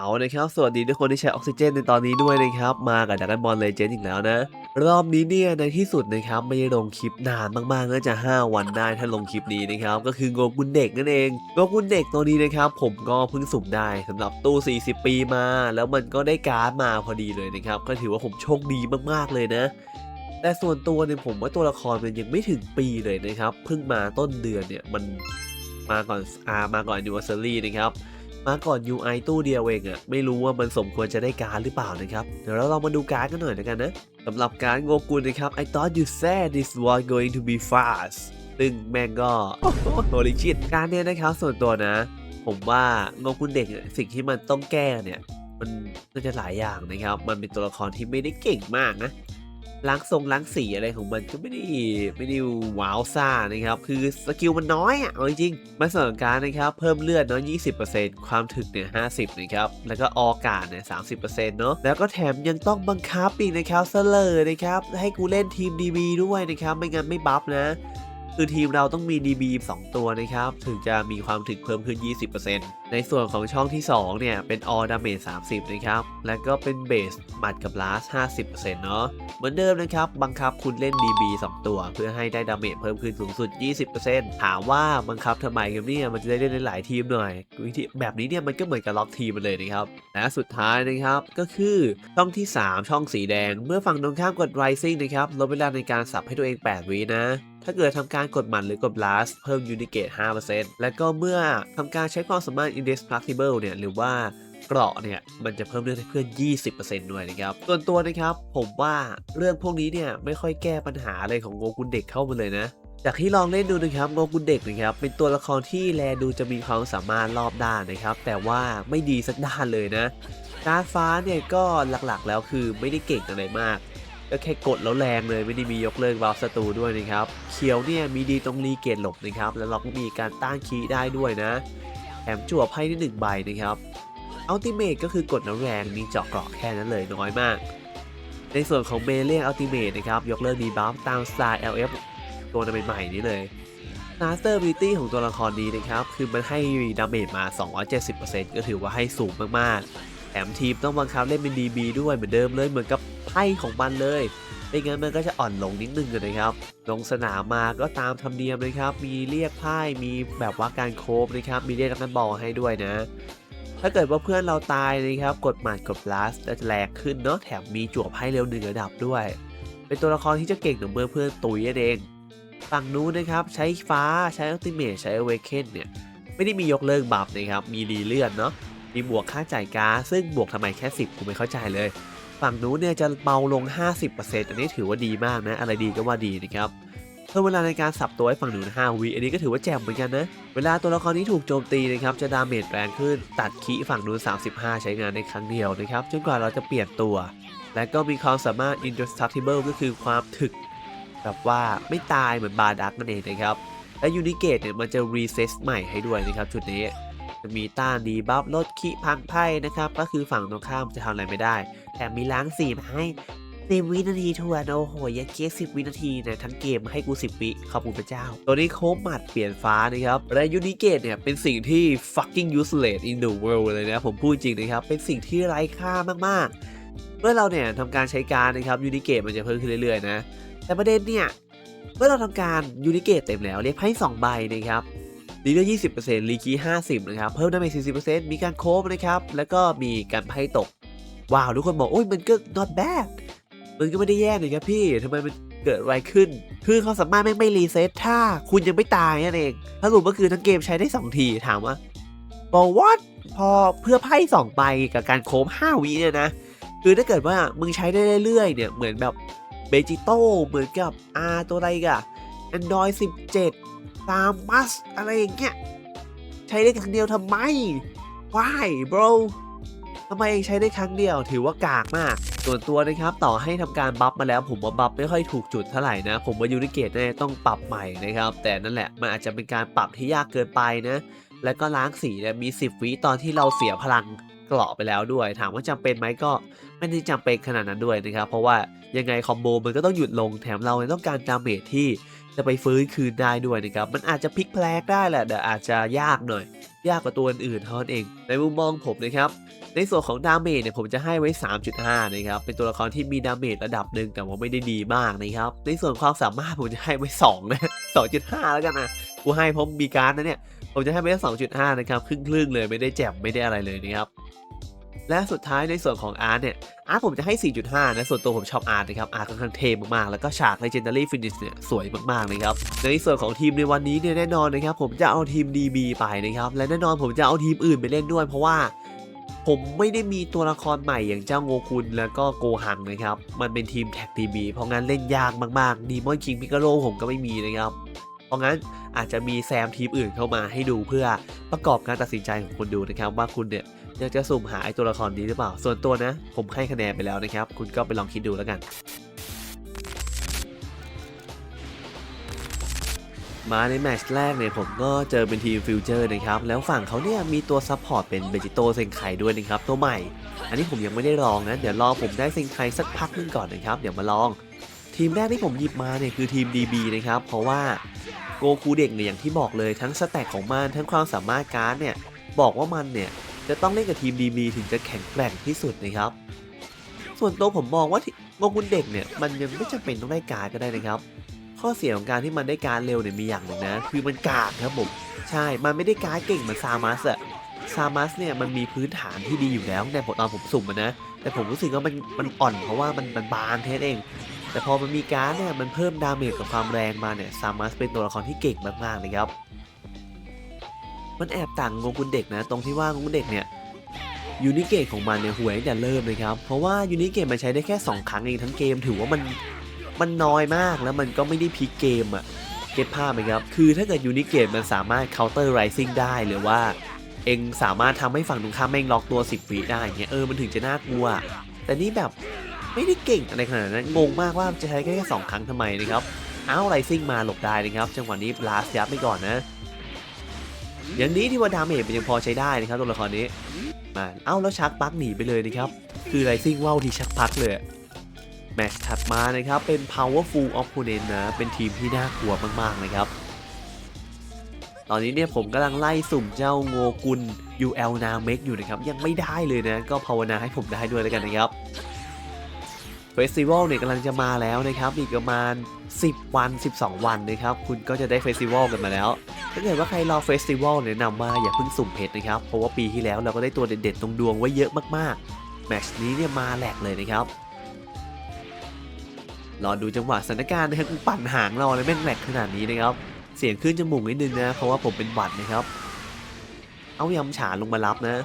เอานะครับ สวัสดีทุกคนที่ใช้ออกซิเจนในตอนนี้ด้วยนะครับ มากับดักบอลเลเจนด์อีกแล้วนะ รอบนี้เนี่ยในที่สุดนะครับไม่ได้ลงคลิปนานมากๆน่าจะ 5 วันได้ถ้าลงคลิปนี้นะครับ ก็คือโงกุนเด็กนั่นเองโงกุนเด็กตัวนี้นะครับ ผมก็เพิ่งสุ่มได้สำหรับตู้ 40 ปีมา แล้วมันก็ได้การ์ดมาพอดีเลยนะครับ ก็ถือว่าผมโชคดีมากๆเลยนะ แต่ส่วนตัวเนี่ยผมว่าตัวละครมันยังไม่ถึงปีเลยนะครับเพิ่งมาต้นเดือนเนี่ยมันมาก่อนอามาก่อน anniversary นะครับ มาก่อน UI ตู้เดียวเองอะไม่รู้ว่ามันสมควรจะได้การหรือเปล่านะครับ เดี๋ยวเราลองมาดูการกันหน่อยนะกันนะสำหรับการโงกุลนะครับ I thought you said this was going to be fast ซึ่งแม่งก็โ holy shit การเนี้ยนะครับส่วนตัวนะ ผมว่าโงกุลเด็กเนี่ยสิ่งที่มันต้องแก้เนี่ยมันน่าจะหลายอย่างนะครับ มันเป็นตัวละครที่ไม่ได้เก่งมากนะ ล้างทรงล้างสีอะไรของมันก็ไม่ได้ไม่ได้ว้าวซ่านะครับ คือสกิลมันน้อยอะเอาจริงๆมาสริมการนะครับ เพิ่มเลือดเนาะ20%ความถึกเนี่ย50นะครับ แล้วก็ออกาศเนี่ย30%เนาะแล้วก็แถมยังต้องบังคับอีกนะครับเสลอร์นะครับ ให้กูเล่นทีม DB ด้วยนะครับ ไม่งั้นไม่บัฟนะ คือทีมเราต้องมี DB 2ตัวนะครับ ถึงจะมีความถึกเพิ่มขึ้น 20%ในส่วนของช่องที่ 2 เนี่ย เป็น All Damage 30 นะครับ แล้วก็เป็น Base หมัดกับ Last 50%เนาะเหมือนเดิมนะครับ บังคับคุณเล่น DB 2 ตัว เพื่อให้ได้ดาเมจเพิ่มขึ้นสูงสุด 20%ถามว่าบังคับทำไมกันเนี่ย มันจะได้เล่นในหลายทีมหน่อยวิธีแบบนี้เนี่ยมันก็เหมือนกับล็อกทีมมันเลยนะครับ และสุดท้ายนะครับก็คือช่องที่ 3 ช่องสีแดง เมื่อฝั่งตรงข้ามกด Rising นะครับลดเวลาในการสับให้ตัวเอง 8 วินะถ้าเกิดทำการกดหมันหรือกด blast เพิ่ม Unicate 5%และก็เมื่อทำการใช้ความสามารถ Indestructible เนี่ยหรือว่าเกราะเนี่ยมันจะเพิ่มเลือดให้เพื่อน 20%ด้วยนะครับ ส่วนตัวนะครับผมว่าเรื่องพวกนี้เนี่ยไม่ค่อยแก้ปัญหาอะไรของโงกุนเด็กเข้ามาเลยนะ จากที่ลองเล่นดูนะครับโงกุนเด็กนะครับเป็นตัวละครที่แลดูจะมีความสามารถรอบด้านนะครับ แต่ว่าไม่ดีสักด้านเลยนะการฟ้าเนี่ยก็หลักๆแล้วคือไม่ได้เก่งอะไรมาก ก็แค่กดแล้วแรงเลยไม่ได้มียกเลิกวาล์วศัตรูด้วยนะครับ เขียวเนี่ยมีดีตรงรีเกตหลบนะครับ แล้วเราก็มีการต้านคีย์ได้ด้วยนะแถมจั่วไพ่ได้หนึ่งใบนะครับอัลติเม e ก็คือกดแล้วแรงมีเจาะเกราะแค่นั้นเลยน้อยมาก ในส่วนของเมเลียอัลติเม e นะครับยกเลิกดีบัฟตามสไตล์ LF ตัวนั้นใหม่ๆนี้เลยมาสเตอร์บิตี้ของตัวละครนี้นะครับ คือมันให้ดาเมจมา 270%ก็ถือว่าให้สูงมากๆ แถมทีมต้องบังคับเล่นเป็น DB ด้วยเหมือนเดิมเลยเหมือนกับไพ่ของมันเลยไม่งั้นมันก็จะอ่อนลงนิดนึงนะครับ ลงสนามมาก็ตามธรรมเนียมนะครับ มีเรียกไพ่มีแบบว่าการโคบนะครับ มีเรียกนักบอลให้ด้วยนะ ถ้าเกิดว่าเพื่อนเราตายนะครับ กดหมัดกดบลัสจะแรงขึ้นเนาะแถมมีจั่วไพ่เร็วหนึ่งระดับด้วย เป็นตัวละครที่จะเก่งหนึ่งเมื่อเพื่อนตุยเองฝั่งนู้นนะครับใช้ฟ้าใช้อัลติเม e ใช้เวเคนเนี่ยไม่ได้มียกเลิกบัฟนะครับมีรีเลื่อนเนาะ มีบวกค่าจ่ายการดซึ่งบวกทำไมแค่ 10กูไม่เข้าใจเลย ฝั่งนู้นเนี่ยจะเบาลง 50%อันนี้ถือว่าดีมากนะ อะไรดีก็ว่าดีนะครับเพิ่มเวลาในการสับตัวให้ฝั่งนู้น5วิอันนี้ก็ถือว่าแจ่มเหมือนกันนะ เวลาตัวละครนี้ถูกโจมตีนะครับ จะดาเมจแรงขึ้น ตัดคีฝั่งนู้น35 ใช้งานในครั้งเดียวนะครับ จนกว่าเราจะเปลี่ยนตัว และก็มีความสามารถ indestructible ก็คือความถึก แบบว่าไม่ตายเหมือนบาดักนั่นเองนะครับ และยูนิเกตเนี่ยมันจะรีเซ็ตใหม่ให้ด้วยนะครับจุดนี้ จะมีต้านดีบัฟลดขีพังไพ่นะครับ ก็คือฝั่งตรงข้ามจะทำอะไรไม่ได้ แถมมีล้างสีมาให้สิบวินาทีทวนโอ้โหยัดเค้กสิบวินาทีนี่ยทั้งเกมให้กูสิบวิขอบคุณพระเจ้า ตัวนี้โคบหมัดเปลี่ยนฟ้านะครับและยูนิเกตเนี่ยเป็นสิ่งที่ fucking useless in the world เลยนะผมพูดจริงนะครับ เป็นสิ่งที่ไร้ค่ามากๆ เมื่อเราเนี่ยทำการใช้การนะครับยูนิเกตมันจะเพิ่มขึ้นเรื่อยๆนะ แต่ประเด็นเนี่ย เมื่อเราทำการยูนิเกตเต็มแล้วเรียกไพ่2ใบนะครับ ลีเดอร์20%รีคี50นะครับ เพิ่มไดาเมจ40%มีการโคบนะครับ แล้วก็มีการไพ่ตก ว้าว ทุกคนบอกโอ้ยมันก็ not bad มันก็ไม่ได้แย่เลยครับพี่ทำไมมันเกิดอะไรขึ้น คือเขามสามารถไม่ไม่รีเซ็ตถ้าคุณยังไม่ตายนั่นเองสรุปก็คือทั้งเกมใช้ได้ 2 ทีถามว่าบอก what พอเพื่อไพ่2ใบกับการโคบ5วิเนี่ยนะ คือถ้าเกิดว่ามึงใช้ได้เรื่อยๆเนี่ยเหมือนแบบเบจิโต้เหมือนกับ R ตัวอะไรกะ Android 17 ตามมัสอะไรอย่างเงี้ยใช้ได้ครั้งเดียวทำไม why bro ทำไมเองใช้ได้ครั้งเดียวถือว่ากากมาก ส่วนตัวนะครับต่อให้ทำการบัฟมาแล้วผมว่าบัฟไม่ค่อยถูกจุดเท่าไหร่นะ ผมว่ายูนิเกตเนี่ยต้องปรับใหม่นะครับ แต่นั่นแหละมันอาจจะเป็นการปรับที่ยากเกินไปนะ แล้วก็ล้างสีเนี่ยมี 10 วิตอนที่เราเสียพลังเกราะไปแล้วด้วย ถามว่าจำเป็นไหมก็ไม่ได้จำเป็นขนาดนั้นด้วยนะครับ เพราะว่ายังไงคอมโบมันก็ต้องหยุดลงแถมเราต้องการดาเมจที่ จะไปฟื้นคืนได้ด้วยนะครับ มันอาจจะพลิกแพลกได้แหละแต่อาจจะยากหน่อย ยากกว่าตัวอื่นเท่านั้นเอง ในมุมมองผมนะครับ ในส่วนของดาเมจเนี่ยผมจะให้ไว้ 3.5 นะครับ เป็นตัวละครที่มีดาเมจระดับหนึ่งแต่ว่าไม่ได้ดีมากนะครับ ในส่วนความสามารถผมจะให้ไว้ 2 นะ 2.5 แล้วกันนะกูให้เพราะมีการ์ดนะเนี่ย ผมจะให้ไปแค่2.5 นะครับ ครึ่งๆเลยไม่ได้แจ่มไม่ได้อะไรเลยนะครับ และสุดท้ายในส่วนของอาร์ตเนี่ย อาร์ตผมจะให้ 4.5 นะ ส่วนตัวผมชอบอาร์ตนะครับ อาร์ตค่อนข้างเท่มากๆ แล้วก็ฉาก Legendary Finish เนี่ย สวยมากๆนะครับ ในส่วนของทีมในวันนี้เนี่ยแน่นอนนะครับ ผมจะเอาทีม DB ไปนะครับ และแน่นอนผมจะเอาทีมอื่นไปเล่นด้วย เพราะว่าผมไม่ได้มีตัวละครใหม่อย่างเจ้าโงคุนแล้วก็โกหังนะครับ มันเป็นทีมแท็ก DB เพราะงั้นเล่นยากมากๆดีมอนคิงพิกาโ o ผมก็ไม่มีนะครับ เพราะงั้นอาจจะมีแซมทีมอื่นเข้ามาให้ดูเพื่อประกอบการตัดสินใจของคุณดูนะครับ ว่าคุณเนี่ย อยากจะสุ่มหาไอตัวละครนี้หรือเปล่า ส่วนตัวนะ ผมให้คะแนนไปแล้วนะครับ คุณก็ไปลองคิดดูแล้วกัน มาในแมตช์แรกเนี่ยผมก็เจอเป็นทีมฟิวเจอร์นะครับ แล้วฝั่งเขาเนี่ยมีตัวซัพพอร์ตเป็นเบจิโตเซนไคด้วยนะครับ ตัวใหม่ อันนี้ผมยังไม่ได้ลองนะ เดี๋ยวรอผมได้เซนไคสักพักนึงก่อนนะครับ เดี๋ยวมาลอง ทีมแรกที่ผมหยิบมาเนี่ยคือทีม DB นะครับ เพราะว่าโกคูเด็กเนี่ยอย่างที่บอกเลยทั้งสแต็กของมันทั้งความสามารถการ์ดเนี่ยบอกว่ามันเนี่ย จะต้องเล่นกับทีม DB ถึงจะแข็งแกร่งที่สุดนะครับ ส่วนตัวผมมองว่าโงกุนเด็กเนี่ยมันยังไม่จำเป็นต้องได้การก็ได้นะครับ ข้อเสียของการที่มันได้การเร็วเนี่ยมีอย่างหนึ่งนะ คือมันกากครับผมใช่ มันไม่ได้การเก่งเหมือนซามัสอะซามัสเนี่ยมันมีพื้นฐานที่ดีอยู่แล้วในตอนผมสุ่มนะ แต่ผมรู้สึกว่ามันมันอ่อนเพราะว่ามันมันบางแค่นั้นเอง แต่พอมันมีการเนี่ยมันเพิ่มดาเมจกับความแรงมาเนี่ยซามัสเป็นตัวละครที่เก่งมากๆเลยครับ มันแอบต่างงงกุนเด็กนะ ตรงที่ว่างงกุนเด็กเนี่ยยูนิเกตของมันเนี่ยห่วยแต่เริ่มเลยครับ เพราะว่ายูนิเกตมันใช้ได้แค่ 2 ครั้งเองทั้งเกมถือว่ามันมันน้อยมากแล้วมันก็ไม่ได้พลิกเกมอะเก็ตภาพไหมครับ คือถ้าเกิดยูนิเกตมันสามารถ counter rising ได้หรือว่า เองสามารถทำให้ฝั่งตรงข้ามแม่งล็อกตัว10วิได้เงี้ยเออมันถึงจะน่ากลัว แต่นี่แบบไม่ได้เก่งอะไรขนาดนั้นงงมากว่าจะใช้แค่สองครั้งทำไมนะครับเอาไรซิ่งมาหลบได้นะครับจังหวะนี้บลาสยับไปก่อนนะ อย่างนี้ที่ว่าดาเมจมันยังพอใช้ได้นะครับตัวละครนี้มาเอ้าแล้วชักปักหนีไปเลยนะครับ คือไรซิ่งว่าวที่ชักพักเลยแมตช์ถัดมานะครับเป็น powerful opponent นะเป็นทีมที่น่ากลัวมากๆนะครับ ตอนนี้เนี่ยผมกำลังไล่สุ่มเจ้าโงกุล UL นาเมกอยู่นะครับ ยังไม่ได้เลยนะ ก็ภาวนาให้ผมได้ด้วยแล้วกันนะครับ สติวัลเนี่ยกำลังจะมาแล้วนะครับ อีกประมาณ 10 วัน 12 วันนะครับ คุณก็จะได้เฟสติวัลกันมาแล้ว ถ้าเกิดว่าใครรอเฟสติวัลแนะนำว่าอย่าเพิ่งสุ่มเพชรนะครับ เพราะว่าปีที่แล้วเราก็ได้ตัวเด็ดๆตรงดวงไว้เยอะมากๆ แมตช์นี้เนี่ยมาแหลกเลยนะครับ รอดูจังหวะสถานการณ์นะครับปั่นหางเราเลยแม่งแหลกขนาดนี้นะครับ เสียงขึ้นจมูกนิดนึงนะ เพราะว่าผมเป็นหวัดนะครับ เอายำฉาลงมารับนะ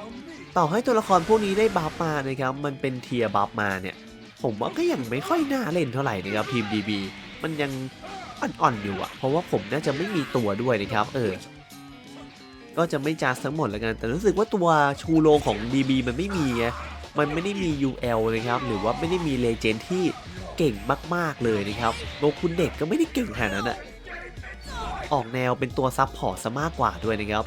ต่อให้ตัวละครพวกนี้ได้บัฟมานะครับ มันเป็นเทียบัฟมาเนี่ย ผมว่าก็ยังไม่ค่อยน่าเล่นเท่าไหร่นะครับทีม DB มันยังอ่อนๆอยู่อะเพราะว่าผมน่าจะไม่มีตัวด้วยนะครับ เออ ก็จะไม่จัดทั้งหมดแล้วกัน แต่รู้สึกว่าตัวชูโรงของ DB มันไม่มีไงมันไม่ได้มี UL นะครับ หรือว่าไม่ได้มีเลเจนด์ที่เก่งมากๆเลยนะครับโลคุณเด็กก็ไม่ได้เก่งขนาดนั้นอะออกแนวเป็นตัวซับพอร์ตซะมากกว่าด้วยนะครับ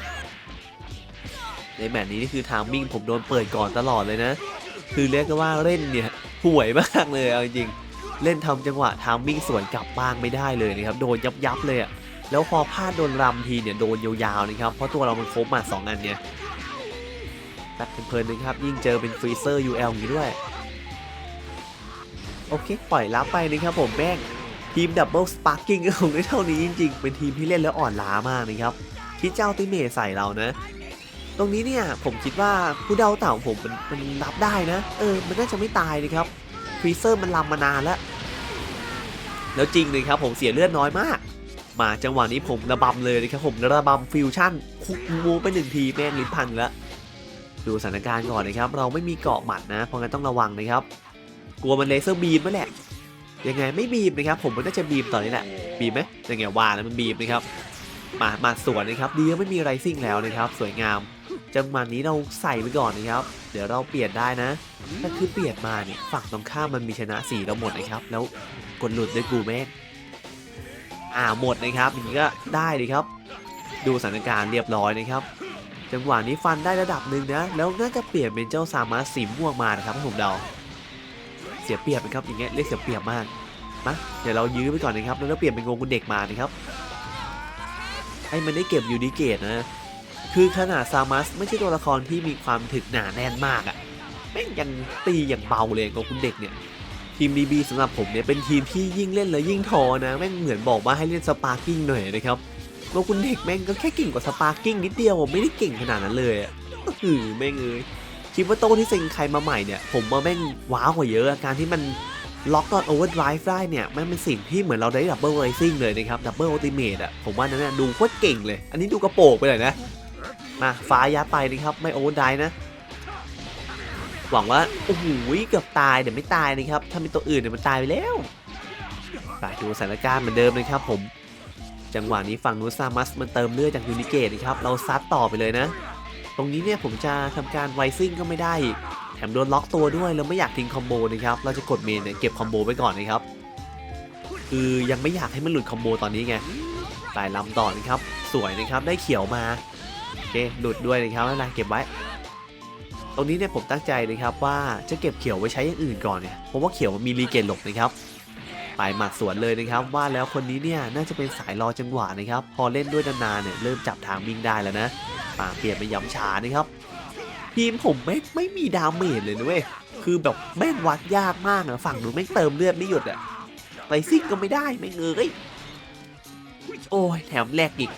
ในแมตช์นี้นี่คือทามมิ่งผมโดนเปิดก่อนตลอดเลยนะ คือเรียกว่าเล่นเนี่ย ห่วยมากเลยเอาจริงเล่นทำจังหวะทามมิ่งสวนกลับบ้างไม่ได้เลยนะครับโดนยับยับๆเลยอะแล้วพอพลาดโดนรำทีเนี่ยโดนยาวๆนะครับเพราะตัวเรามันครบมาสองอันเนี่ยตัดเพลินๆนะครับยิ่งเจอเป็นฟรีเซอร์ UL อย่างนี้ด้วย โอเค ปล่อยรับไปนะครับผมแม่งทีมดับเบิลสปาร์กิ้งก็คงได้เท่านี้จริงๆ เป็นทีมที่เล่นแล้วอ่อนล้ามากนะครับที่เจ้าติเมใส่เรานะ ตรงนี้เนี่ยผมคิดว่าผู้เดาเต่าผมมันมันรับได้นะ เออ มันน่าจะไม่ตายนะครับฟรีเซอร์มันลำมานานแล้ว แล้วจริงเลยครับผมเสียเลือดน้อยมาก มาจังหวะนี้ผมระบำเลยนะครับผมระบำฟิวชั่นคุกมูไปหนึ่งทีแม่งลิ้นพันแล้วดูสถานการณ์ก่อนนะครับ เราไม่มีเกาะหมัดนะเพราะงั้นต้องระวังนะครับ กลัวมันเลเซอร์บีมนั่นแหละยังไงไม่บีมนะครับ ผมมันน่าจะบีมตอนนี้แหละบีมไหมยังไงว่าแล้วมันบีมนะครับมามาสวนนะครับดีว่าไม่มีไรซิ่งแล้วนะครับ สวยงาม จังหวะนี้เราใส่ไปก่อนนะครับ เดี๋ยวเราเปลี่ยนได้นะแต่คือเปลี่ยนมาเนี่ยฝั่งตรงข้ามมันมีชนะสีเราหมดนะครับ แล้วกดหลุดด้วยกูแม่งอ่าหมดนะครับอย่างนี้ก็ได้ดีครับ ดูสถานการณ์เรียบร้อยนะครับ จังหวะนี้ฟันได้ระดับหนึ่งนะ แล้วน่าจะเปลี่ยนเป็นเจ้าซามาสีม่วงมานะครับผมเดาเสียเปรียบนะครับอย่างเงี้ยเรียกเสียเปรียบมากมาเดี๋ยวเรายื้อไปก่อนนะครับแล้วเปลี่ยนเป็นโงกุนเด็กมานะครับให้มันได้เก็บยูนิเกตนะ คือขนาดซามัสไม่ใช่ตัวละครที่มีความถึกหนาแน่นมากอะแม่งยังตีอย่างเบาเลยโงกุนเด็กเนี่ย ทีม DB สำหรับผมเนี่ยเป็นทีมที่ยิ่งเล่นแล้วยิ่งทอนะ แม่งเหมือนบอกว่าให้เล่นสปาร์กิ้งหน่อยนะครับโงกุนเด็กแม่งก็แค่เก่งกว่าสปาร์กิ้งนิดเดียวไม่ได้เก่งขนาดนั้นเลยอะอือแม่งเอ้ยคิดว่าโต้ที่เซ็งใครมาใหม่เนี่ย ผมว่าแม่งว้าวกว่าเยอะการที่มันล็อกตอนโอเวอร์ไดรฟ์ได้เนี่ยมันเป็นสิ่งที่เหมือนเราได้ดับเบิลไรซิ่งเลยนะครับดับเบิลอัลติเมทอะผมว่านั่นนะดูโคตรเก่งเลย อันนี้ดูกระโปงไปเลยนะ มาฟ้ายัดไปนะครับ ไม่โอเวอร์ไดนะ หวังว่า โอ้โหเกือบตายเดี๋ยวไม่ตายนะครับ ถ้าเป็นตัวอื่นเนี่ยวมันตายไปแล้วไปดูสถานการณ์เหมือนเดิมนะครับผม จังหวะนี้ฝั่งนูซามัสมันเติมเลือดจากยูนิเกตนะครับ เราซัดต่อไปเลยนะ ตรงนี้เนี่ยผมจะทำการไวซิ่งก็ไม่ได้อีกแถมโดนล็อกตัวด้วยแล้วไม่อยากทิ้งคอมโบนะครับ เราจะกดเมนเนี่ยเก็บคอมโบไว้ก่อนนะครับ คือยังไม่อยากให้มันหลุดคอมโบตอนนี้ไงตายลำต่อนะครับ สวยนะครับ ได้เขียวมา โอเคหลุดด้วยนะครับไม่เป็นไรเก็บไว้ ตรงนี้เนี่ยผมตั้งใจนะครับว่าจะเก็บเขียวไว้ใช้อย่างอื่นก่อนเนี่ยเพราะว่าเขียวมันมีรีเกนหลบนะครับไปหมัดสวนเลยนะครับ ว่าแล้วคนนี้เนี่ยน่าจะเป็นสายรอจังหวะนะครับ พอเล่นด้วยนานๆเนี่ยเริ่มจับทางวิ่งได้แล้วนะป่าเปลี่ยนเป็นย้ำช้านะครับทีมผมไม่ไม่มีดาเมจเลยนะเว้ยคือแบบแม่งวัดยากมากอะฝั่งนู้นแม่เติมเลือดไม่หยุดอะไปซิ่งก็ไม่ได้ไม่เงยโอ้ยแถมแลกอีก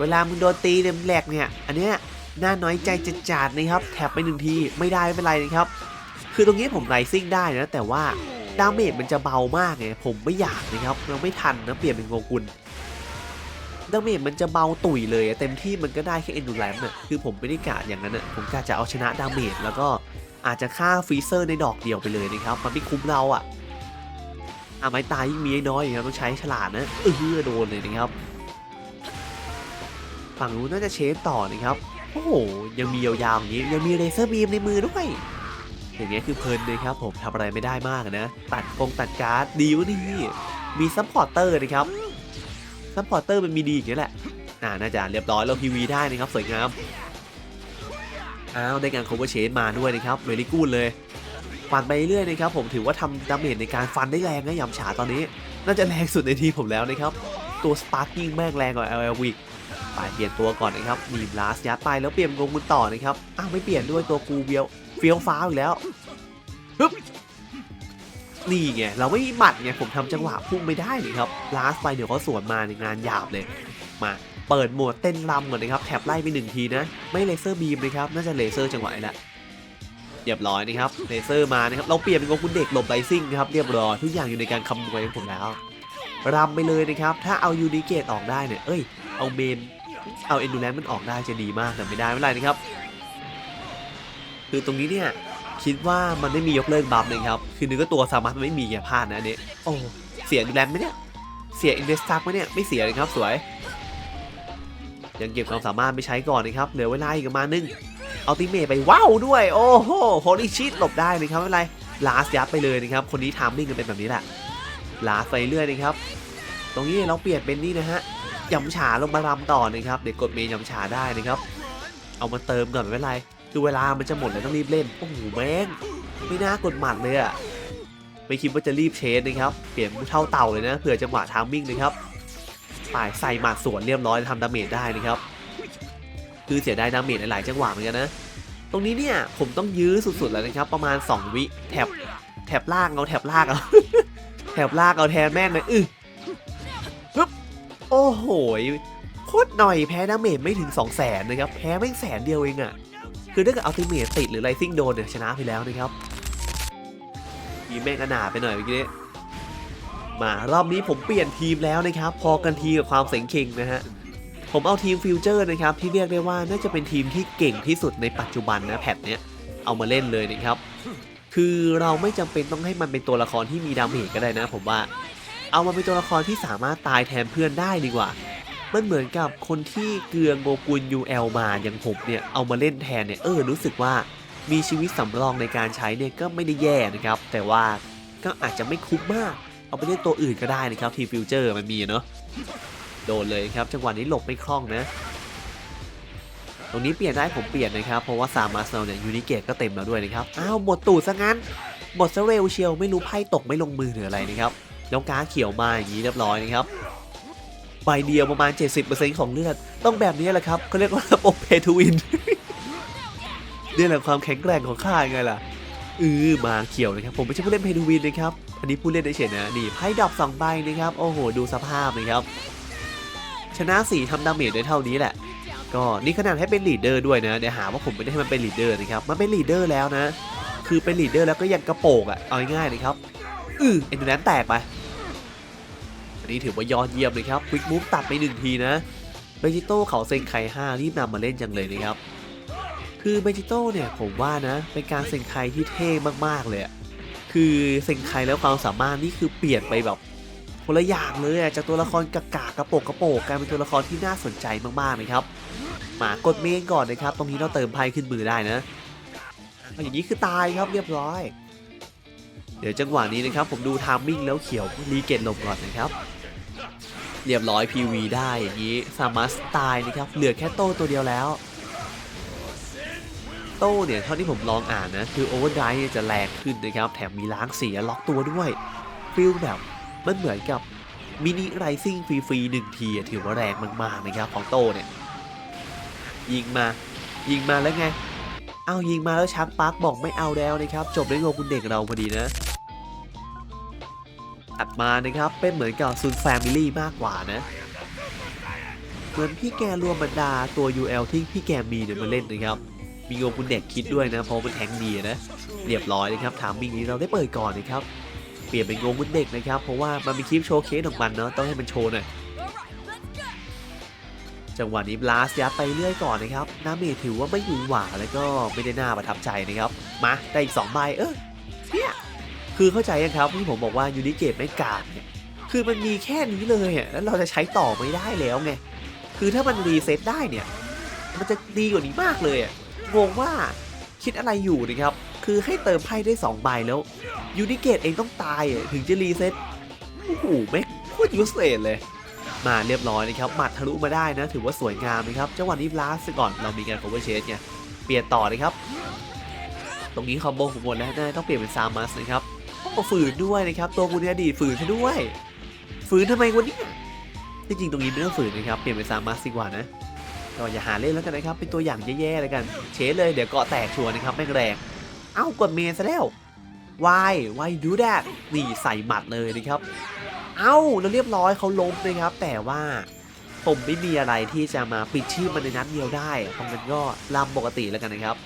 เวลามึงโดนตีเนี่ยมึงแหลกเนี่ย อันเนี้ยน่าน้อยใจจัดจาดนะครับ แถบไปหนึ่งทีไม่ได้ไม่เป็นไรนะครับ คือตรงนี้ผมไรซิ่งได้นะ แต่ว่าดาเมจมันจะเบามากไงผมไม่อยากนะครับเราไม่ทันนะเปลี่ยนเป็นโงกุลดาเมจมันจะเบาตุ๋ยเลยเต็มที่มันก็ได้แค่เอนดูแลมน่ะคือผมไม่ได้กะอย่างนั้นอะผมกะจะเอาชนะดาเมจแล้วก็อาจจะฆ่าฟรีเซอร์ในดอกเดียวไปเลยนะครับ มันไม่คุ้มเราอะอาไม้ตายยิ่งมีน้อยๆครับต้องใช้ฉลาดนะเออโดนเลยนะครับ ฝั่งนู้นน่าจะเชฟต่อนะครับโอ้โหยังมียาวๆอย่างนี้ยังมีเลเซอร์บีมในมือด้วยอย่างเงี้ยคือเพลินเลยครับผมทำอะไรไม่ได้มากนะ ตัดกงตัดการ์ดดีวะนี่มีซัพพอร์เตอร์นะครับซัพพอร์เตอร์มันมีดีอย่างนี้แหละอ่าน่าจะเรียบร้อยเราพีวีได้นะครับสวยงามอ้าวได้การ cover chain มาด้วยนะครับเวลี่กูดเลยฟันไปเรื่อยนะครับผมถือว่าทำดาเมจในการฟันได้แรงนะยำฉาตอนนี้ น่าจะแรงสุดในทีผมแล้วนะครับ ตัวสปาร์กิ้งแม่งแรงกว่า LL Week ไปเปลี่ยนตัวก่อนนะครับมีบลาสยัดไปแล้วเปลี่ยนกงมุนต่อนะครับอ้าวไม่เปลี่ยนด้วยตัวกูเบียวเฟี้ยวฟ้าอีกแล้วฮึบนี่ไงเราไม่มีหมัดไงผมทำจังหวะพุ่งไม่ได้เลยครับลาสไปเดี๋ยวเขาสวนมาในงานหยาบเลยมาเปิดโหมดเต้นรำก่อนนะครับแท็บไล่ไปหนึ่งทีนะ ไม่เลเซอร์บีมนะครับน่าจะเลเซอร์จังหวะนี้แหละเรียบร้อยนะครับเลเซอร์มานะครับเราเปลี่ยนเป็นกองคุณเด็กหลบไลซิ่งนะครับเรียบร้อยทุกอย่างอยู่ในการคำนวณของผมแล้ว รำไปเลยนะครับ ถ้าเอายูนิเกตออกได้เนี่ย เอ้ย เอาเมน เอาเอนดูแลนมันออกได้จะดีมากแต่ไม่ได้ไม่เป็นไรนะครับ คือตรงนี้เนี่ยคิดว่ามันไม่มียกเลิกบัฟนะครับ คือนึกว่าตัวสามารถไม่มีอย่าพลาดนะอันนี้โอ้เสียดูแลนไหมเนี่ย เสียอินเดสตักไหมเนี่ย ไม่เสียเลยครับสวย ยังเก็บความสามารถไม่ใช้ก่อนนะครับ เหลือเวลาอีกประมาณนึงเอาติเมทไปว้าวด้วย โอ้โหโฮลิชิตหลบได้นะครับไม่เป็นไรลาสยัดไปเลยนะครับ คนนี้ทามมิ่งกันเป็นแบบนี้แหละ ลาไปเรื่อยนะครับ ตรงนี้เราเปลี่ยนเป็นนี่นะฮะยำฉาลงมารำต่อนะครับ เดี๋ยวกดเมนยำฉาได้นะครับ เอามาเติมก่อนไม่เป็นไร คือเวลามันจะหมดแล้วต้องรีบเล่น โอ้โหแม่งไม่น่ากดหมัดเลยอะไม่คิดว่าจะรีบเชนนะครับ เปลี่ยนเท่าเต่าเลยนะ เผื่อจังหวะทามมิ่งนะครับป่ายใส่หมัดสวนเรียบร้อยทำดาเมจได้นะครับ คือเสียดายดาเมจหลายจังหวะเหมือนกันนะ ตรงนี้เนี่ยผมต้องยื้อสุดๆแล้วนะครับ ประมาณ 2 วิแถบแถบล่างเอาแถบล่างเอา แถบลางเอาแทนแม่งเลยอือปึ๊บโอ้โหโคตรหน่อยแพ้ดาเมจไม่ถึง 2 0 0แสนนะครับ แพ้ไม่แสนเดียวเองอะคือถ้าเกิดอัลติเมทติดหรือไรซิ่งโดนเนี่ยชนะไปแล้วนะครับทีมแม่งอนาไปหน่อยเมื่อกี้นี้มารอบนี้ผมเปลี่ยนทีมแล้วนะครับ พอกันทีกับความเสงเข่งนะฮะผมเอาทีมฟิวเจอร์นะครับที่เรียกได้ว่าน่าจะเป็นทีมที่เก่งที่สุดในปัจจุบันนะแพทเนี้ยเอามาเล่นเลยนะครับ คือเราไม่จำเป็นต้องให้มันเป็นตัวละครที่มีดาเมจก็ได้นะ ผมว่า เอามาเป็นตัวละครที่สามารถตายแทนเพื่อนได้ดีกว่า มันเหมือนกับคนที่เกลืองโงกุล UL มาอย่างผมเนี่ยเอามาเล่นแทนเนี่ยเออรู้สึกว่ามีชีวิตสำรองในการใช้เนี่ยก็ไม่ได้แย่นะครับ แต่ว่าก็อาจจะไม่คุ้มมาก เอาไปเล่นตัวอื่นก็ได้นะครับทีฟิวเจอร์มันมีเนาะโดนเลยครับจังหวะนี้หลบไม่คล่องนะ ตรงนี้เปลี่ยนได้ผมเปลี่ยนนะครับ เพราะว่าซามาสเราเนี่ยยูนิเกตก็เต็มแล้วด้วยนะครับ อ้าวหมดตูดซะงั้นหมดซเร็วเชียวไม่รู้ไพ่ตกไม่ลงมือหรืออะไรนะครับ แล้วก้าเขียวมาอย่างนี้เรียบร้อยนะครับใบเดียวประมาณ 70%ของเลือด ต้องแบบนี้แหละครับเขาเรียกว่าระบบเพทูวินนี่แหละความแข็งแกร่งของข้าไงล่ะเออมาเขียวนะครับ ผมไม่ใช่ผู้เล่นเพทูวินนะครับ อันนี้ผู้เล่นได้เฉยนะ นี่ไพ่ดอกสองใบนะครับ โอ้โห ดูสภาพนะครับ ชนะสี่ทำดาเมจได้เท่านี้แหละ ก็นี่ขนาดให้เป็นลีดเดอร์ด้วยนะเดี๋ยวหาว่าผมไม่ได้ให้มันเป็นลีดเดอร์นะครับมันเป็นลีดเดอร์แล้วนะ คือเป็นลีดเดอร์แล้วก็ยังกระโปงอะ่ะเอาง่ายๆนะครับอือเอ็นดูแลนแตกไปอันนี้ถือว่ายอดเยี่ยมเลยครับควิกมูฟตัดไปหนึ่งทีนะเบจิโต้เขาเซงไค5รีบนำมาเล่นจังเลยนะครับคือเบจิโต้เนี่ยผมว่านะเป็นการเซงไคที่เท่มากๆเลยคือเซงไคแล้วความสามารถนี่คือเปลี่ยนไปแบบ คนละอย่างเลยจากตัวละครกากากระโปกกระโปกกลายเป็นตัวละครที่น่าสนใจมากๆนะครับมากดเมนก่อนนะครับ ตรงนี้เราเติมไพ่ขึ้นมือได้นะอย่างนี้คือตายครับเรียบร้อย เดี๋ยวจังหวะนี้นะครับผมดูทามมิ่งแล้วเขียวรีเกตลมก่อนนะครับ เรียบร้อย PV ได้อย่างนี้สามัสตายนะครับ เหลือแค่โต้ตัวเดียวแล้ว โต้เนี่ยเท่าที่ผมลองอ่านนะ คือโอเวอร์ไดเนี่ยจะแรงขึ้นนะครับ แถมมีล้างเสียล็อกตัวด้วยฟิลแบบ มันเหมือนกับมินิไรซิ่งฟรีๆหนึ่งทีถือว่าแรงมากๆนะครับของโต้เนี่ย ยิงมา ยิงมาแล้วไง เอายิงมาแล้วชักปาร์กบอกไม่เอาแล้วนะครับ จบด้วยโงคุณเด็กเราพอดีนะตัดมานะครับเป็นเหมือนกับซุนแฟมิลี่มากกว่านะ เหมือนพี่แกรวมบรรดาตัว UL ที่พี่แกมีเนี่ยมาเล่นนะครับ มีโงคุณเด็กคิดด้วยนะเพราะมันแทงดีนะ เรียบร้อยนะครับถามมิงนี้เราได้เปิดก่อนนะครับ ปลี่ยนเป็นโงคุณเด็กนะครับ เพราะว่ามันมีคลิปโชว์เคสของมันเนาะต้องให้มันโชว์หน่อยจังหวะนี้บลาสยัดไปเรื่อยก่อนนะครับน้าเมถือว่าไม่หวือหวาแล้วก็ไม่ได้น่าประทับใจนะครับ มาได้อีก2ใบเออเนี่ยคือเข้าใจยังครับที่ผมบอกว่ายูนิเกตไม่กาดเนี่ยคือมันมีแค่นี้เลยอะแล้วเราจะใช้ต่อไม่ได้แล้วไงคือถ้ามันรีเซ็ตได้เนี่ย มันจะดีกว่านี้มากเลยอะงงว่าคิดอะไรอยู่นะครับ คือให้เติมไพ่ได้2ใบแล้วยูนิเกตเองต้องตายถึงจะรีเซ็ตโอ้โหไม่งโคตรยูสเลสเลย มาเรียบร้อยนะครับหมัดทะลุมาได้นะ ถือว่าสวยงามนะครับจังหวะนี้ลาสก่อนเรามีการ cover chase ไงเปลี่ยนต่อนะครับ ตรงนี้คอมโบผมหมดแล้วนะต้องเปลี่ยนเป็นซามัสนะครับโอ้ฝืนด้วยนะครับ ตัวกูเนี่ยดีดฝืนซะด้วย ฝืนทำไมวะเนี่ยจริงๆตรงนี้ไม่ต้องฝืนนะครับ เปลี่ยนเป็นซามัสดีกว่านะก็อย่าหาเล่นแล้วกันนะครับ เป็นตัวอย่างแย่ๆแล้วกัน เชสเลยเดี๋ยวเกาะแตกชัวร์นะครับแม่งแรง เอ้ากดเมนซะแล้ว why why do that นี่ใส่หมัดเลยนะครับ เอ้าแล้วเรียบร้อยเขาล้มนะครับ แต่ว่าผมไม่มีอะไรที่จะมาปิดชื่อมันในนัดเดียวได้เพราะมันก็ลำปกติแล้วกันนะครับ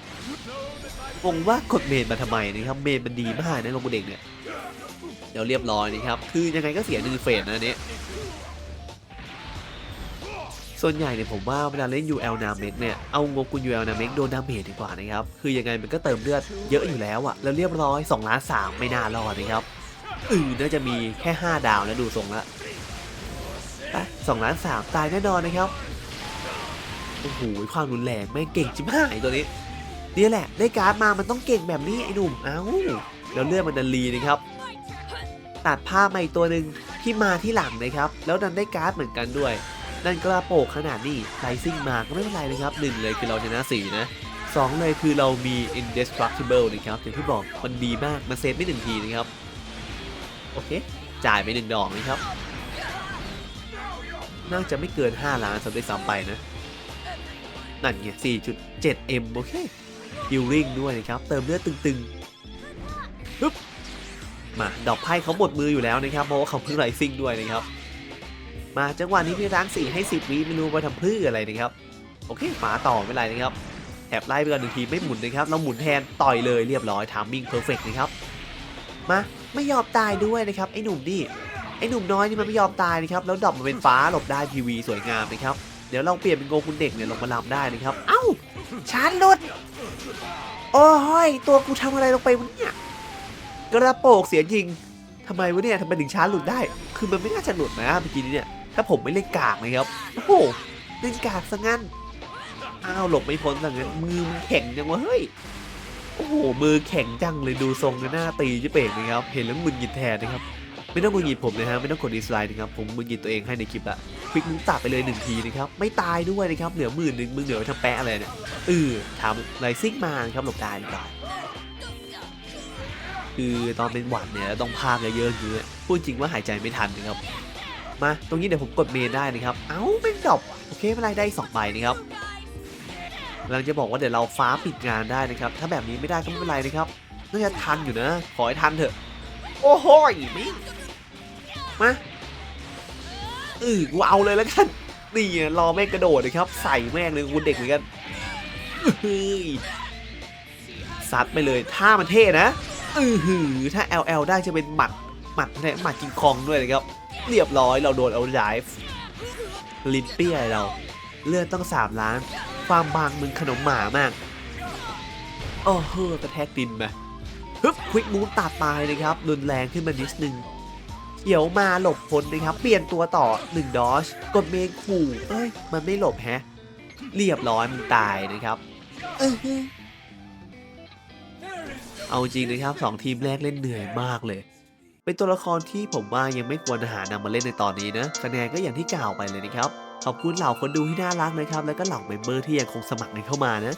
งงว่ากดเมนมาทำไมนะครับ เมนมันดีมากนะลงกูเด็กเนี่ย เดี๋ยวเรียบร้อยนะครับ คือยังไงก็เสียหนึ่งเฟสนะอันนี้ ส่วนใหญ่เนี่ยผมว่าเวลาเล่น UL นาเมกเนี่ย เอางงกุน UL นาเมกโดนดาเมจดีกว่านะครับ คือยังไงมันก็เติมเลือดเยอะอยู่แล้วอะแล้วเรียบร้อย2ล้าน3ไม่น่ารอดนะครับอือน่าจะมีแค่ 5 ดาวแล้วดูทรงละสองล้านสามตายแน่นอนนะครับ โอ้โหความรุนแรงไม่เก่งจิ๋มหายตัวนี้นี่แหละ ได้การ์ดมามันต้องเก่งแบบนี้ไอ้หนุ่ม เอ้า แล้วเลือดมันดันรีนะครับ ตัดภามาอีกตัวหนึ่งที่มาที่หลังนะครับ แล้วดันได้การ์ดเหมือนกันด้วย นั่นกระโปกขนาดนี้ไลซิ่งมาก็ไม่เป็นไรนะครับหนึ่งเลยคือเราชนะสี่นะสองเลยคือเรามี indestructible นะครับอย่างที่บอกมันดีมากมันเซฟไม่หนึ่งทีนะครับ โอเค จ่ายไปหนึ่งดอกนะครับ น่าจะไม่เกิน 5 ล้านสำหรับซ้ำไปนะ นั่นไง 4.7M โอเคฮิลลิ่งด้วยนะครับ เติมเลือดตึงๆปึ๊บมาดอกไพ่เขาหมดมืออยู่แล้วนะครับเพราะว่าเขาเพิ่งไรซิ่งด้วยนะครับ มาจังหวะนี้พี่ร้างสี่ให้10วิไม่รู้ไปทำเพื่ออะไรนะครับ โอเคฝาต่อไม่ไรนะครับแถบไล่ไปก่อนหนึ่งทีไม่หมุนนะครับ เราหมุนแทนต่อยเลยเรียบร้อยทามมิ่งเพอร์เฟกต์นะครับมาไม่ยอมตายด้วยนะครับไอ้หนุ่มนี่ไอ้หนุ่มน้อยนี่มันไม่ยอมตายนะครับแล้วดรอปมาเป็นฟ้าหลบได้พีวีสวยงามนะครับเดี๋ยวเราเปลี่ยนเป็นโกคุณเด็กเนี่ยลงมาลำได้นะครับ เอ้าชาร์จหลุดโอ้ยตัวกูทำอะไรลงไปวะเนี่ยกระโปกเสียจริงทำไมวะเนี่ยทำไมถึงชาร์จหลุดได้ คือมันไม่น่าจะหลุดนะเมื่อกี้นี้เนี่ย ถ้าผมไม่เล่นกากนะครับโอ้โหเล่นกากซะงั้นอ้าวหลบไม่พ้นซะงั้นมือมันแข็งจังวะเฮ้ยโอ้โหมือแข็งจังเลยดูทรงหน้าตีจิเป่งนะครับเห็นแล้วมึนกินแทนนะครับไม่ต้องกุญยิดผมนะฮะไม่ต้องกดดิสไลน์นะครับผมกุญยิดตัวเองให้ในคลิปละควิกมุกตัดไปเลยหนึ่งทีนะครับไม่ตายด้วยนะครับเหลือหมื่นหนึ่งมึงเหลือไว้ทำแปะอะไรเนี่ยเออทำไรซิกมาครับหลบได้หลบได้คือตอนเป็นหวัดเนี่ยต้องพากเยอะๆอย่างเงี้ยพูดจริงว่าหายใจไม่ทันนะครับ มาตรงนี้เดี๋ยวผมกดเมนได้นะครับ เอ้าไม่ดรอปโอเคไม่เป็นไรได้สองใบนะครับกำลังจะบอกว่าเดี๋ยวเราฟ้าปิดงานได้นะครับ ถ้าแบบนี้ไม่ได้ก็ไม่เป็นไรนะครับน่าจะทันอยู่นะ ขอให้ทันเถอะ โอ้โหมิมาเออกูเอาเลยแล้วกันนี่รอแม่งกระโดดนะครับ ใส่แม่งเลยกูเด็กเหมือนกันซัดไปเลยท่ามันเท่นะอือหือถ้า LL ได้จะเป็นหมัดหมัดเนี่ยหมัดกิงคองด้วยนะครับ เรียบร้อยเราโดนเอาไลฟ์ลินเปี้ยเรา เลือดต้องสามล้าน ความบางมึงขนมหมามากโอ้โหกระแทกดินไปฮึบควิกมูฟตัดตายนะครับรุนแรงขึ้นมานิดนึงเขียวมาหลบพ้นนะครับ เปลี่ยนตัวต่อ1ดอชกดเมนขู่เอ้ย มันไม่หลบแฮะ เรียบร้อยมึงตายนะครับเออเอาจริงนะครับสองทีมแรกเล่นเหนื่อยมากเลย เป็นตัวละครที่ผมว่ายังไม่ควรหานำมาเล่นในตอนนี้นะคะแนนก็อย่างที่กล่าวไปเลยนะครับ ขอบคุณเหล่าคนดูที่น่ารักนะครับ และก็เหล่าเมมเบอร์ที่ยังคงสมัครกันเข้ามานะ